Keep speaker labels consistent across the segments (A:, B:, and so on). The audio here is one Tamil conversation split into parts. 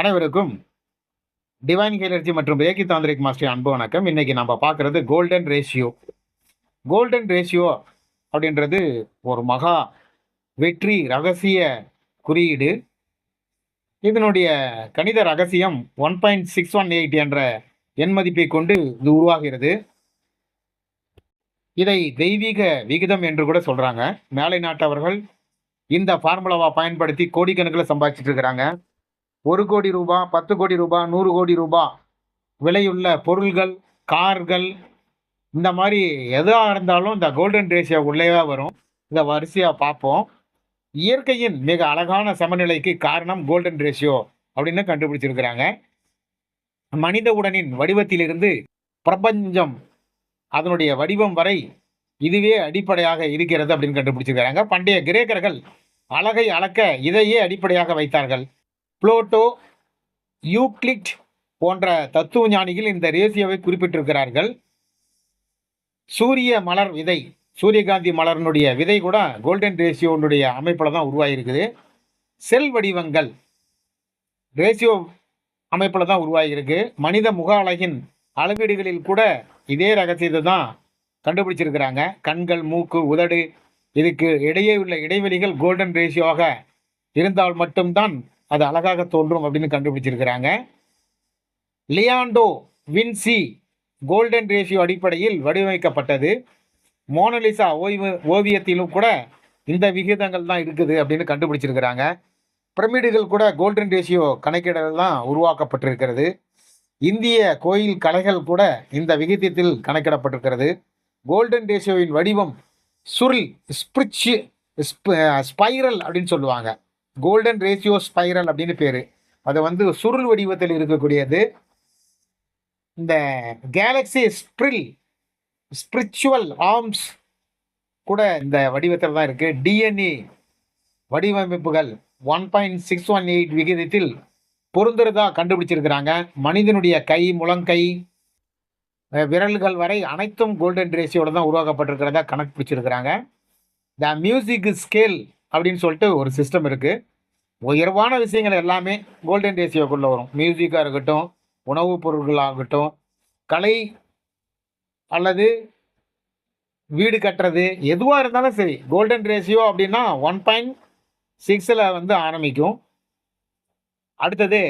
A: அனைவருக்கும் டிவைன் ஹெலர்ஜி மற்றும் ரேகி தாந்திரிக் மாஸ்டர் அன்பு வணக்கம். இன்னைக்கு நம்ம பார்க்குறது கோல்டன் ரேஷியோ கோல்டன் ரேஷியோ அப்படின்றது ஒரு மகா வெற்றி ரகசிய குறியீடு. இதனுடைய கணித ரகசியம் one point six one eight என்ற எண் மதிப்பை கொண்டு இது உருவாகிறது. இதை தெய்வீக விகிதம் என்று கூட சொல்றாங்க. மேலை நாட்டவர்கள் இந்த ஃபார்முலாவை பயன்படுத்தி கோடிக்கணக்கில் சம்பாதிச்சிட்டு இருக்கிறாங்க. ஒரு கோடி ரூபாய் பத்து கோடி ரூபாய் நூறு கோடி ரூபாய் விலையுள்ள பொருள்கள் கார்கள் இந்த மாதிரி எதாக இருந்தாலும் இந்த கோல்டன் ரேஷியோ உள்ளேவே வரும். இதை வரிசையாக பார்ப்போம். இயற்கையின் மிக அழகான சமநிலைக்கு காரணம் கோல்டன் ரேஷியோ அப்படின்னு கண்டுபிடிச்சிருக்கிறாங்க. மனித உடனின் வடிவத்திலிருந்து பிரபஞ்சம் அதனுடைய வடிவம் வரை இதுவே அடிப்படையாக இருக்கிறது அப்படின்னு கண்டுபிடிச்சிருக்கிறாங்க. பண்டைய கிரேக்கர்கள் அழகை அளக்க இதையே அடிப்படையாக வைத்தார்கள். புளோட்டோ யூக்ளிட் போன்ற தத்துவ ஞானிகள் இந்த ரேசியோவை குறிப்பிட்டிருக்கிறார்கள். சூரிய மலர் விதை சூரியகாந்தி மலர்னுடைய விதை கூட கோல்டன் ரேசியோனுடைய அமைப்பில் தான் உருவாகியிருக்குது. செல் வடிவங்கள் ரேசியோ அமைப்பில் தான் உருவாகியிருக்கு. மனித முக அழகின் அளவீடுகளில் கூட இதே ரகசியத்தை தான் கண்டுபிடிச்சிருக்கிறாங்க. கண்கள் மூக்கு உதடு இதுக்கு இடையே உள்ள இடைவெளிகள் கோல்டன் ரேஷியோவாக இருந்தால் மட்டும்தான் அது அழகாக தோன்றும் அப்படின்னு கண்டுபிடிச்சிருக்கிறாங்க. லியாண்டோ வின்சி கோல்டன் ரேஷியோ அடிப்படையில் வடிவமைக்கப்பட்டது. மோனலிசா ஓய்வு ஓவியத்திலும் கூட இந்த விகிதங்கள் தான் இருக்குது அப்படின்னு கண்டுபிடிச்சிருக்கிறாங்க. பிரமிடுகள் கூட கோல்டன் ரேஷியோ கணக்கீடுகள் தான் உருவாக்கப்பட்டிருக்கிறது. இந்திய கோயில் கலைகள் கூட இந்த விகிதத்தில் கணக்கிடப்பட்டிருக்கிறது. கோல்டன் ரேஷியோவின் வடிவம் சுருள் ஸ்பிரிச்சு ஸ்பைரல் அப்படின்னு சொல்லுவாங்க. கோல்டன் ரேஷியோ ஸ்பைரல் அப்படின்னு பேர். அது வந்து சுருள் வடிவத்தில் இருக்கக்கூடியது. இந்த கேலக்ஸி ஸ்ப்ரில் ஸ்பிரிச்சுவல் ஆர்ம்ஸ் கூட இந்த வடிவத்தில் தான் இருக்குது டிஎன்ஏ வடிவமைப்புகள் one point six one eight விகிதத்தில் பொருந்துறதா கண்டுபிடிச்சிருக்கிறாங்க. மனிதனுடைய கை முழங்கை விரல்கள் வரை அனைத்தும் கோல்டன் ரேஷியோட தான் உருவாக்கப்பட்டிருக்கிறதா கணக்கு பிடிச்சிருக்கிறாங்க. த மியூசிக் ஸ்கேல் அப்படின்னு சொல்லிட்டு ஒரு சிஸ்டம் இருக்குது உயர்வான விஷயங்கள் எல்லாமே கோல்டன் ரேஷியோக்குள்ளே வரும். மியூசிக்காக இருக்கட்டும் உணவுப் பொருட்களாகட்டும் கலை அல்லது வீடு கட்டுறது எதுவாக இருந்தாலும் சரி கோல்டன் ரேஷியோ அப்படின்னா ஒன் பாயிண்ட் சிக்ஸில் வந்து ஆரம்பிக்கும். அடுத்தது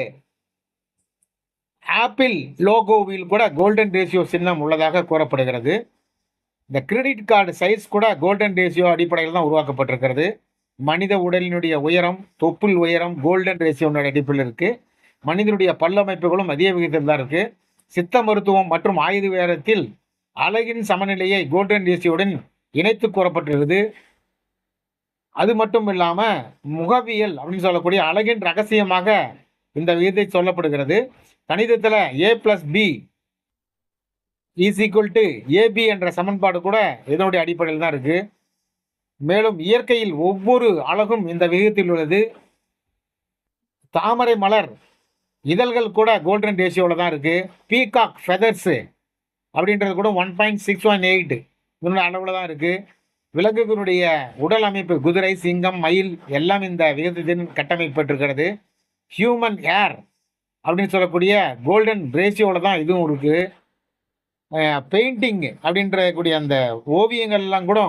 A: ஆப்பிள் லோகோவில் கூட கோல்டன் ரேஷியோ சின்னம் உள்ளதாக கூறப்படுகிறது. இந்த கிரெடிட் கார்டு சைஸ் கூட கோல்டன் ரேஷியோ அடிப்படையில் தான் உருவாக்கப்பட்டிருக்கிறது. மனித உடலினுடைய உயரம் தொப்புள் உயரம் கோல்டன் ரேஷியோனுடைய அடிப்படையில் இருக்குது மனிதனுடைய பல்லமைப்புகளும் அதே விகிதத்தில் தான் இருக்குது சித்த மருத்துவம் மற்றும் ஆயுத வேரத்தில் அழகின் சமநிலையை கோல்டன் ரேஷியோடன் இணைத்து கூறப்பட்டிருக்குது. அது மட்டும் இல்லாமல் முகவியல் அப்படின்னு சொல்லக்கூடிய அழகின் ரகசியமாக இந்த விகிதை சொல்லப்படுகிறது. கணிதத்தில் A plus B is equal to AB என்ற சமன்பாடு கூட இதனுடைய அடிப்படையில் தான் இருக்குது மேலும் இயற்கையில் ஒவ்வொரு அழகும் இந்த விகிதத்தில் உள்ளது. தாமரை மலர் இதழ்கள் கூட கோல்டன் ரேஷியோவில் தான் இருக்குது பீகாக் ஃபெதர்ஸு அப்படின்றது கூட one point six one eight இதனுடைய அளவில் தான் இருக்குது விலங்குகளுடைய உடல் அமைப்பு குதிரை சிங்கம் மயில் எல்லாம் இந்த விகிதத்தின் கட்டமைப்பட்டிருக்கிறது ஹியூமன் ஏர் அப்படின்னு சொல்லக்கூடிய கோல்டன் ரேஷியோவில் தான் இதுவும் இருக்குது பெயிண்டிங் அப்படின்ற கூடிய அந்த ஓவியங்கள்லாம் கூட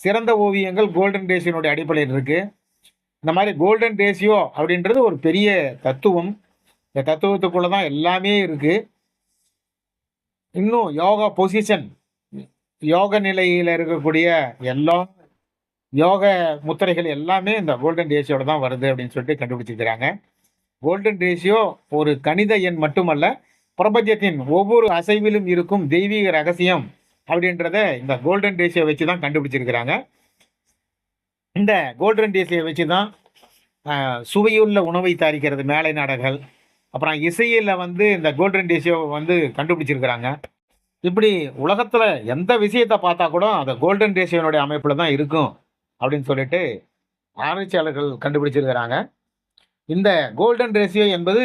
A: சிறந்த ஓவியங்கள் கோல்டன் ரேஷியோனுடைய அடிப்படையில் இருக்குது இந்த மாதிரி கோல்டன் ரேஷியோ அப்படின்றது ஒரு பெரிய தத்துவம். இந்த தத்துவத்துக்குள்ளே தான் எல்லாமே இருக்குது இன்னும் யோகா பொசிஷன் யோக நிலையில் இருக்கக்கூடிய எல்லா யோக முத்திரைகள் எல்லாமே இந்த கோல்டன் ரேஷியோட தான் வருது அப்படின்னு சொல்லிட்டு கண்டுபிடிச்சிருக்கிறாங்க. கோல்டன் ரேஷியோ ஒரு கணித எண் மட்டுமல்ல பிரபஞ்சத்தின் ஒவ்வொரு அசைவிலும் இருக்கும் தெய்வீக ரகசியம் அப்படின்றத இந்த கோல்டன் ரேஷியோ வச்சு தான் கண்டுபிடிச்சிருக்கிறாங்க. இந்த கோல்டன் ரேஷியோ வச்சு தான் சுவையுள்ள உணவை தயாரிக்கிறது மேலை நாடுகள் அப்புறம் இசையில் வந்து இந்த கோல்டன் ரேஷியோ வந்து கண்டுபிடிச்சிருக்கிறாங்க. இப்படி உலகத்தில் எந்த விஷயத்தை பார்த்தா கூட அந்த கோல்டன் ரேஷியோனுடைய அமைப்பில் தான் இருக்கும் அப்படின்னு சொல்லிட்டு ஆராய்ச்சியாளர்கள் கண்டுபிடிச்சிருக்கிறாங்க. இந்த கோல்டன் ரேஷியோ என்பது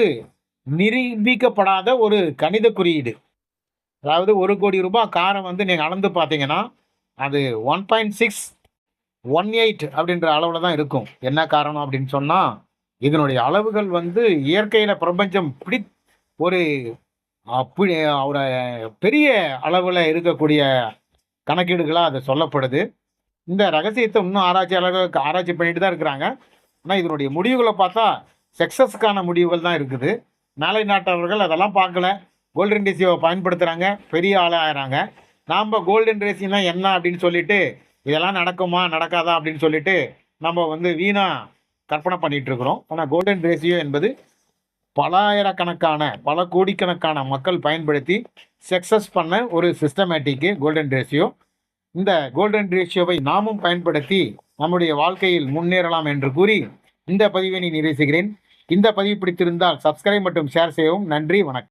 A: நிரூபிக்கப்படாத ஒரு கணித குறியீடு. அதாவது ஒரு கோடி ரூபாய் காரை வந்து நீங்கள் அளந்து பார்த்தீங்கன்னா அது one point six one eight அப்படின்ற அளவில் தான் இருக்கும். என்ன காரணம் அப்படின்னு சொன்னால் இதனுடைய அளவுகள் வந்து இயற்கையில் பிரபஞ்சம் பிடி ஒரு அப்படி ஒரு பெரிய அளவில் இருக்கக்கூடிய கணக்கீடுகளாக அது சொல்லப்படுது. இந்த ரகசியத்தை இன்னும் ஆராய்ச்சியாளர்கள் ஆராய்ச்சி பண்ணிட்டு தான் இருக்கிறாங்க. ஆனால் இதனுடைய முடிவுகளை பார்த்தா சக்ஸஸ்க்கான முடிவுகள் தான் இருக்குது. மேலை நாட்டவர்கள் அதெல்லாம் பார்க்கல. கோல்டன் ரேசியோவை பயன்படுத்துகிறாங்க பெரிய ஆளாகிறாங்க நாம் கோல்டன் ரேசியோனா என்ன அப்படின்னு சொல்லிட்டு இதெல்லாம் நடக்குமா நடக்காதா அப்படின்னு சொல்லிட்டு நம்ம வந்து வீணாக கற்பனை பண்ணிட்டு இருக்கிறோம். ஆனால் கோல்டன் ரேசியோ என்பது பலாயிரக்கணக்கான பல கோடிக்கணக்கான மக்கள் பயன்படுத்தி சக்ஸஸ் பண்ண ஒரு சிஸ்டமேட்டிக்கு கோல்டன் ரேஷியோ இந்த கோல்டன் ரேஷியோவை நாமும் பயன்படுத்தி நம்முடைய வாழ்க்கையில் முன்னேறலாம் என்று கூறி இந்த பதிவினை நிறைவு செய்கிறேன். இந்த பதிவு பிடித்திருந்தால் சப்ஸ்கிரைப் மற்றும் ஷேர் செய்யவும் நன்றி வணக்கம்.